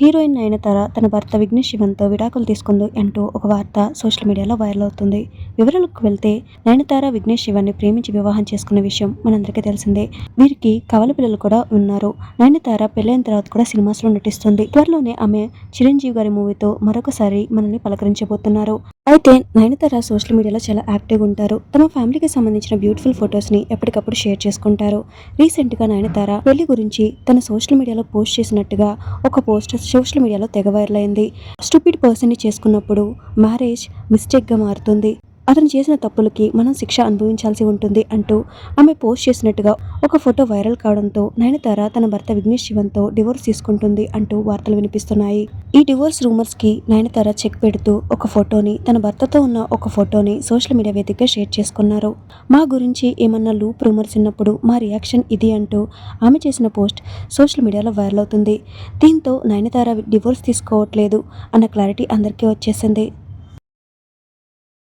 Heroine Nayanthara తన భర్త విఘ్నేష్ శివన్తో విడాకులు తీసుకుంది అంటూ ఒక వార్త సోషల్ మీడియాలో వైరల్ అవుతుంది. వివరాలకు వెళ్తే నయనతార విఘ్నేష్ శివన్ని ప్రేమించి వివాహం చేసుకున్న విషయం మనందరికీ తెలిసిందే. వీరికి కవల పిల్లలు కూడా ఉన్నారు. నయనతార పెళ్ళైన తర్వాత కూడా సినిమాస్లో నటిస్తుంది. త్వరలోనే ఆమె చిరంజీవి గారి మూవీతో మరొకసారి మనల్ని పలకరించబోతున్నారు. అయితే నయనతార సోషల్ మీడియాలో చాలా యాక్టివ్గా ఉంటారు. తమ ఫ్యామిలీకి సంబంధించిన బ్యూటిఫుల్ ఫొటోస్ని ఎప్పటికప్పుడు షేర్ చేసుకుంటారు. రీసెంట్గా నయనతార పెళ్ళి గురించి తన సోషల్ మీడియాలో పోస్ట్ చేసినట్టుగా ఒక పోస్ట్ సోషల్ మీడియాలో తెగ వైరల్ అయింది. స్టూపిడ్ పర్సన్ని చేసుకున్నప్పుడు మ్యారేజ్ మిస్టేక్గా మారుతుంది. అతను చేసిన తప్పులకి మనం శిక్ష అనుభవించాల్సి ఉంటుంది అంటూ ఆమె పోస్ట్ చేసినట్టుగా ఒక ఫోటో వైరల్ కావడంతో నయనతార తన భర్త విఘ్నేష్ శివన్తో డివోర్స్ తీసుకుంటుంది అంటూ వార్తలు వినిపిస్తున్నాయి. ఈ డివోర్స్ రూమర్స్కి నయనతార చెక్ పెడుతూ ఒక ఫోటోని తన భర్తతో ఉన్న ఒక ఫోటోని సోషల్ మీడియా వేదికగా షేర్ చేసుకున్నారు. మా గురించి ఏమన్నా లూప్ రూమర్స్ ఉన్నప్పుడు మా రియాక్షన్ ఇది అంటూ ఆమె చేసిన పోస్ట్ సోషల్ మీడియాలో వైరల్ అవుతుంది. దీంతో నయనతార డివోర్స్ తీసుకోవట్లేదు అన్న క్లారిటీ అందరికీ వచ్చేసింది.